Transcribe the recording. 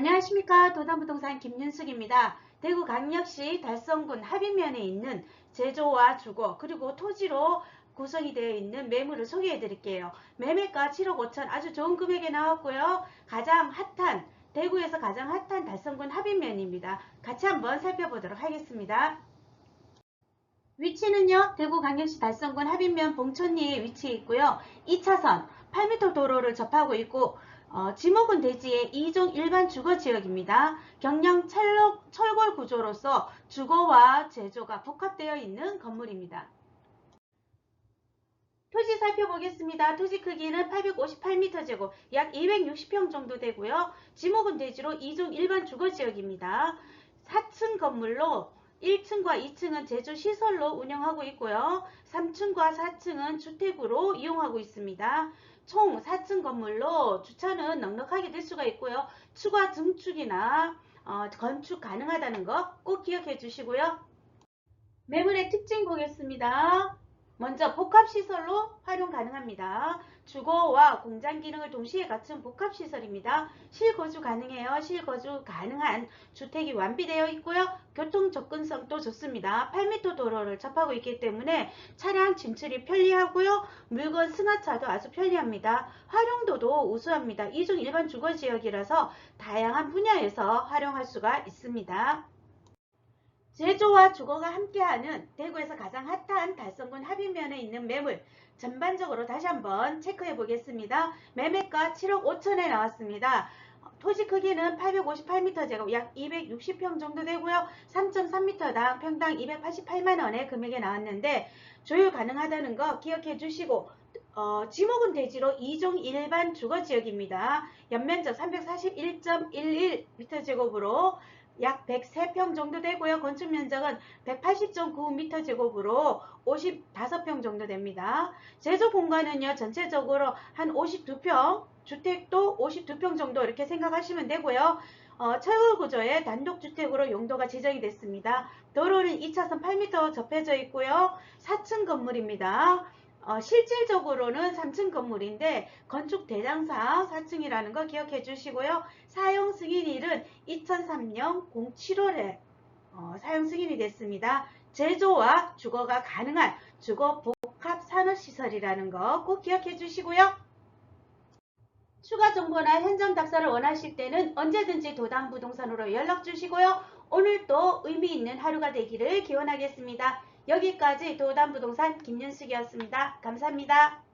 안녕하십니까 도담부동산 김윤숙입니다. 대구광역시 달성군 합의면에 있는 제조와 주거 그리고 토지로 구성이 되어 있는 매물을 소개해 드릴게요. 매매가 7억 5천 아주 좋은 금액에 나왔고요. 가장 핫한 대구에서 가장 핫한 달성군 합의면입니다. 같이 한번 살펴보도록 하겠습니다. 위치는요. 대구광역시 달성군 합의면 봉천리에 위치해 있고요. 2차선 8m 도로를 접하고 있고 어, 지목은 대지의 2종 일반 주거 지역입니다. 경량 철로, 철골 구조로서 주거와 제조가 복합되어 있는 건물입니다. 토지 살펴보겠습니다. 토지 크기는 858m 제곱, 약 260평 정도 되고요. 지목은 대지로 2종 일반 주거 지역입니다. 4층 건물로 1층과 2층은 제조 시설로 운영하고 있고요. 3층과 4층은 주택으로 이용하고 있습니다. 총 4층 건물로 주차는 넉넉하게 될 수가 있고요. 추가 증축이나 어, 건축 가능하다는 거꼭 기억해 주시고요. 매물의 특징 보겠습니다. 먼저 복합시설로 활용 가능합니다. 주거와 공장 기능을 동시에 갖춘 복합시설입니다. 실거주 가능해요. 실거주 가능한 주택이 완비되어 있고요. 교통 접근성도 좋습니다. 8m 도로를 접하고 있기 때문에 차량 진출이 편리하고요. 물건 승하차도 아주 편리합니다. 활용도도 우수합니다. 이중 일반 주거지역이라서 다양한 분야에서 활용할 수가 있습니다. 제조와 주거가 함께하는 대구에서 가장 핫한 달성군 합의면에 있는 매물 전반적으로 다시 한번 체크해 보겠습니다. 매매가 7억 5천에 나왔습니다. 토지 크기는 858m 제곱 약 260평 정도 되고요. 3.3m당 평당 288만원의 금액에 나왔는데 조율 가능하다는 거 기억해 주시고 어, 지목은 대지로 2종 일반 주거지역입니다. 연면적 341.11m 제곱으로 약 103평 정도 되고요. 건축 면적은 180.9m 제곱으로 55평 정도 됩니다. 제조 공간은요. 전체적으로 한 52평, 주택도 52평 정도 이렇게 생각하시면 되고요. 어, 철골 구조의 단독주택으로 용도가 지정이 됐습니다. 도로는 2차선 8m 접해져 있고요. 4층 건물입니다. 어, 실질적으로는 3층 건물인데 건축 대장상 4층이라는 거 기억해 주시고요. 사용 승인일은 2003년 07월에 어, 사용 승인이 됐습니다. 제조와 주거가 가능한 주거 복합 산업 시설이라는 거 꼭 기억해 주시고요. 추가 정보나 현장 답사를 원하실 때는 언제든지 도담부동산으로 연락 주시고요. 오늘도 의미 있는 하루가 되기를 기원하겠습니다. 여기까지 도담부동산 김윤숙이었습니다. 감사합니다.